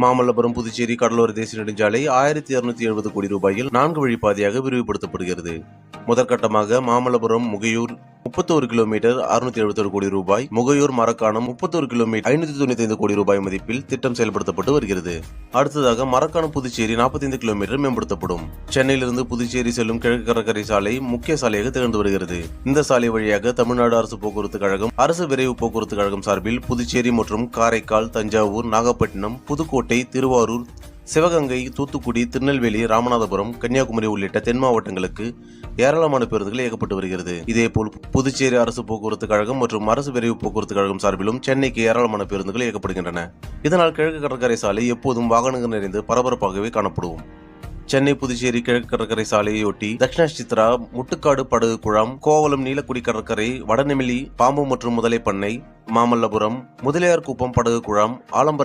மாமல்லபுரம் புதுச்சேரி கடலோர தேசிய நெடுஞ்சாலை ஆயிரத்தி இருநூத்தி எழுபது கோடி ரூபாயில் நான்கு வழிப்பாதையாக விரிவுபடுத்தப்படுகிறது. முதற்கட்டமாக மாமல்லபுரம் முகையூர் முப்பத்தோரு கிலோமீட்டர் அறுநூத்தி எழுபத்தோரு கோடி ரூபாய் முகையூர் மரக்காணம் முப்பத்தோரு கிலோமீட்டர் ஐநூத்தி தொண்ணூத்தி ஐந்து கோடி ரூபாய் மதிப்பில் திட்டம் செயல்படுத்தப்பட்டு வருகிறது. அடுத்ததாக மரக்காணம் புதுச்சேரி 45 கிலோமீட்டர் மேம்படுத்தப்படும். சென்னையிலிருந்து புதுச்சேரி செல்லும் கிழக்கு கடற்கரை சாலை முக்கிய சாலையாக திகழ்ந்து வருகிறது. இந்த சாலை வழியாக தமிழ்நாடு அரசு போக்குவரத்து கழகம் அரசு விரைவு போக்குவரத்து கழகம் சார்பில் புதுச்சேரி மற்றும் காரைக்கால் தஞ்சாவூர் நாகப்பட்டினம் புதுக்கோட்டை திருவாரூர் சிவகங்கை தூத்துக்குடி திருநெல்வேலி ராமநாதபுரம் கன்னியாகுமரி உள்ளிட்ட தென் மாவட்டங்களுக்கு ஏராளமான பேருந்துகள் இயக்கப்பட்டு வருகிறது. இதேபோல் புதுச்சேரி அரசு போக்குவரத்து கழகம் மற்றும் அரசு விரைவு போக்குவரத்து கழகம் சார்பிலும் சென்னைக்கு ஏராளமான பேருந்துகள் இயக்கப்படுகின்றன. இதனால் கிழக்கு கடற்கரை சாலை எப்போதும் வாகனங்கள் நிறைந்து பரபரப்பாகவே காணப்படும். சென்னை புதுச்சேரி கிழக்கு கடற்கரை சாலையொட்டி தட்சிண சித்ரா முட்டுக்காடு படகு குழாம் கோவலம் நீலக்குடி கடற்கரை வடநெமிலி பாம்பு மற்றும் முதலை பண்ணை மாமல்லபுரம் முதலியார் குப்பம் படகு குழாம் ஆலம்பரை